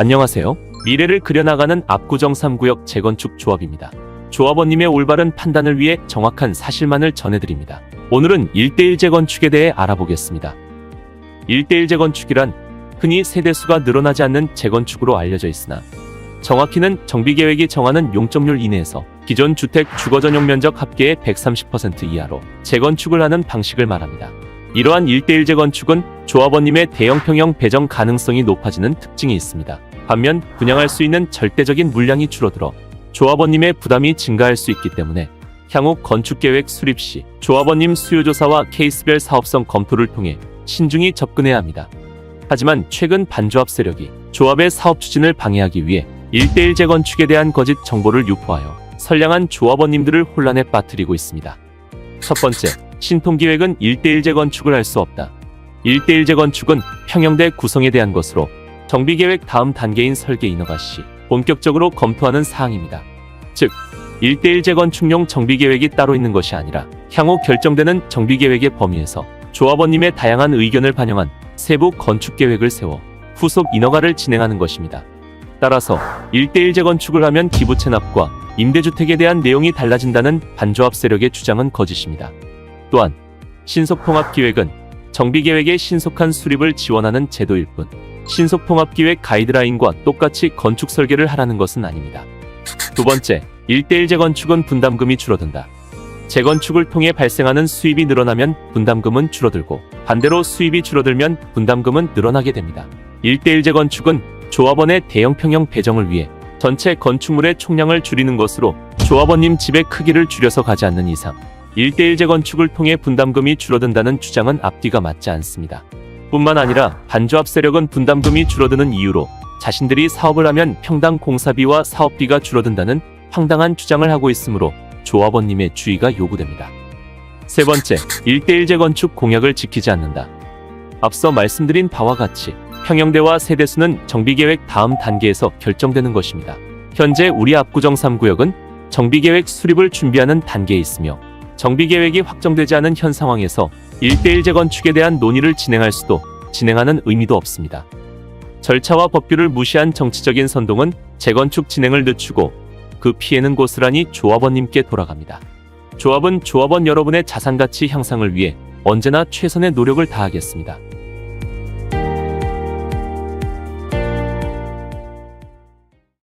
안녕하세요. 미래를 그려나가는 압구정 3구역 재건축 조합입니다. 조합원님의 올바른 판단을 위해 정확한 사실만을 전해드립니다. 오늘은 1대1 재건축에 대해 알아보겠습니다. 1대1 재건축이란 흔히 세대수가 늘어나지 않는 재건축으로 알려져 있으나 정확히는 정비계획이 정하는 용적률 이내에서 기존 주택 주거 전용 면적 합계의 130% 이하로 재건축을 하는 방식을 말합니다. 이러한 1대1 재건축은 조합원님의 대형 평형 배정 가능성이 높아지는 특징이 있습니다. 반면 분양할 수 있는 절대적인 물량이 줄어들어 조합원님의 부담이 증가할 수 있기 때문에 향후 건축계획 수립 시 조합원님 수요조사와 케이스별 사업성 검토를 통해 신중히 접근해야 합니다. 하지만 최근 반조합 세력이 조합의 사업 추진을 방해하기 위해 1대1 재건축에 대한 거짓 정보를 유포하여 선량한 조합원님들을 혼란에 빠뜨리고 있습니다. 첫 번째, 신통기획은 1대1 재건축을 할 수 없다. 1대1 재건축은 평형대 구성에 대한 것으로 정비계획 다음 단계인 설계 인허가 시 본격적으로 검토하는 사항입니다. 즉, 1대1 재건축용 정비계획이 따로 있는 것이 아니라 향후 결정되는 정비계획의 범위에서 조합원님의 다양한 의견을 반영한 세부 건축계획을 세워 후속 인허가를 진행하는 것입니다. 따라서 1대1 재건축을 하면 기부 체납과 임대주택에 대한 내용이 달라진다는 반조합 세력의 주장은 거짓입니다. 또한 신속통합 기획은 정비계획의 신속한 수립을 지원하는 제도일 뿐 신속통합 기획 가이드라인과 똑같이 건축 설계를 하라는 것은 아닙니다. 두 번째, 1대1 재건축은 분담금이 줄어든다. 재건축을 통해 발생하는 수입이 늘어나면 분담금은 줄어들고 반대로 수입이 줄어들면 분담금은 늘어나게 됩니다. 1대1 재건축은 조합원의 대형 평형 배정을 위해 전체 건축물의 총량을 줄이는 것으로 조합원님 집의 크기를 줄여서 가지 않는 이상 1대1 재건축을 통해 분담금이 줄어든다는 주장은 앞뒤가 맞지 않습니다. 뿐만 아니라 반조합 세력은 분담금이 줄어드는 이유로 자신들이 사업을 하면 평당 공사비와 사업비가 줄어든다는 황당한 주장을 하고 있으므로 조합원님의 주의가 요구됩니다. 세 번째, 1대1 재건축 공약을 지키지 않는다. 앞서 말씀드린 바와 같이 평형대와 세대수는 정비계획 다음 단계에서 결정되는 것입니다. 현재 우리 압구정 3구역은 정비계획 수립을 준비하는 단계에 있으며 정비계획이 확정되지 않은 현 상황에서 1대1 재건축에 대한 논의를 진행할 수도 진행하는 의미도 없습니다. 절차와 법규를 무시한 정치적인 선동은 재건축 진행을 늦추고 그 피해는 고스란히 조합원님께 돌아갑니다. 조합은 조합원 여러분의 자산가치 향상을 위해 언제나 최선의 노력을 다하겠습니다.